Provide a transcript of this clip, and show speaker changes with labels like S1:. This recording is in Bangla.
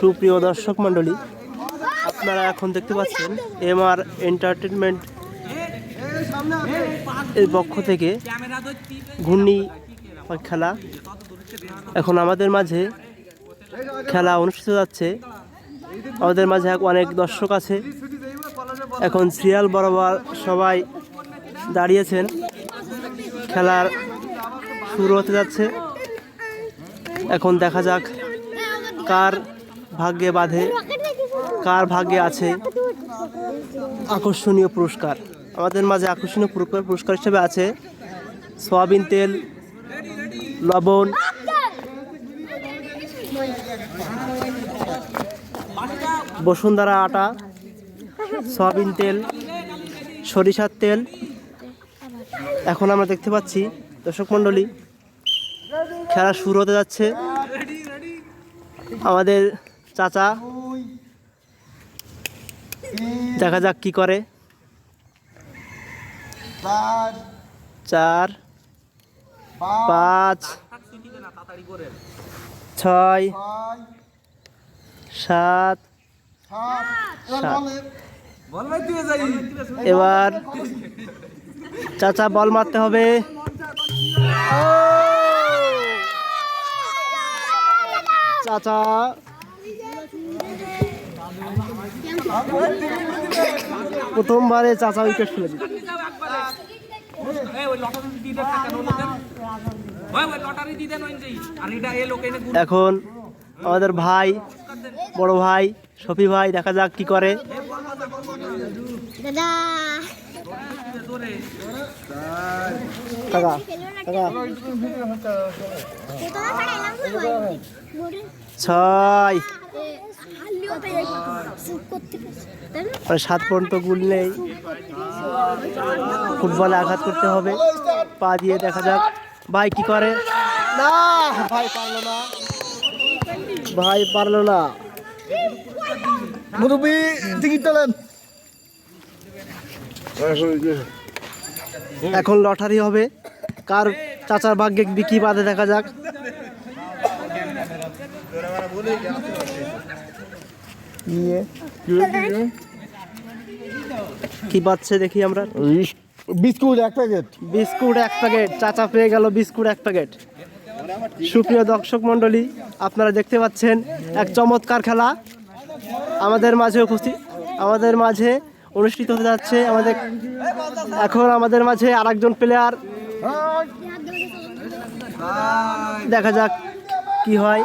S1: সুপ্রিয় দর্শক মণ্ডলী, আপনারা এখন দেখতে পাচ্ছেন এম আর এন্টারটেনমেন্ট এর পক্ষ থেকে ঘূর্ণি খেলা। এখন আমাদের মাঝে খেলা অনুষ্ঠিত যাচ্ছে আমাদের মাঝে অনেক দর্শক আছে। এখন সিরিয়াল বরাবর সবাই দাঁড়িয়েছেন। খেলার শুরু হতে যাচ্ছে। এখন দেখা যাক কার ভাগ্যে বাঁধে, কার ভাগ্যে আছে আকর্ষণীয় পুরস্কার? আমাদের মাঝে আকর্ষণীয় পুরস্কার হিসেবে আছে সয়াবিন তেল, লবণ, বসুন্ধরা আটা, সয়াবিন তেল, সরিষার তেল। এখন আমরা দেখতে পাচ্ছি, দর্শক মণ্ডলী, খেলা শুরু হতে যাচ্ছে। আমাদের চাচা। দেখা যাক কি করে।
S2: চার, পাঁচ,
S1: ছয়, সাত।
S2: এবার
S1: চাচা বল মারতে হবে। চাচা। প্রথমবারে চাচা উইকেট ফেলে দিল এখন আমাদের ভাই বড় ভাই শফি ভাই দেখা যাক কি করে।
S3: দাদা।
S1: কাকা কাকা। ছয়। সাত পর্যন্ত গুল নেই। ফুটবলে আঘাত করতে হবে। পা দিয়ে দেখা যাক। ভাই কি করে? না, ভাই পারল না। ভাই পারল না।
S2: মুরব্বী
S1: এখন লটারি হবে। কার চাচার ভাগ্যে বিকি বাদে দেখা যাক। কি পাচ্ছে দেখি আমরা?
S2: বিস্কুট এক প্যাকেট।
S1: বিস্কুট এক প্যাকেট চাচা পেয়ে গেল বিস্কুট এক প্যাকেট। সুপ্রিয় দর্শক মণ্ডলী আপনারা দেখতে পাচ্ছেন এক চমৎকার খেলা। আমাদের মাঝে উপস্থিত আমাদের মাঝে অনুষ্ঠিত হতে যাচ্ছে আমাদের এখন আমাদের মাঝে আরেকজন প্লেয়ার দেখা যাক কি হয়।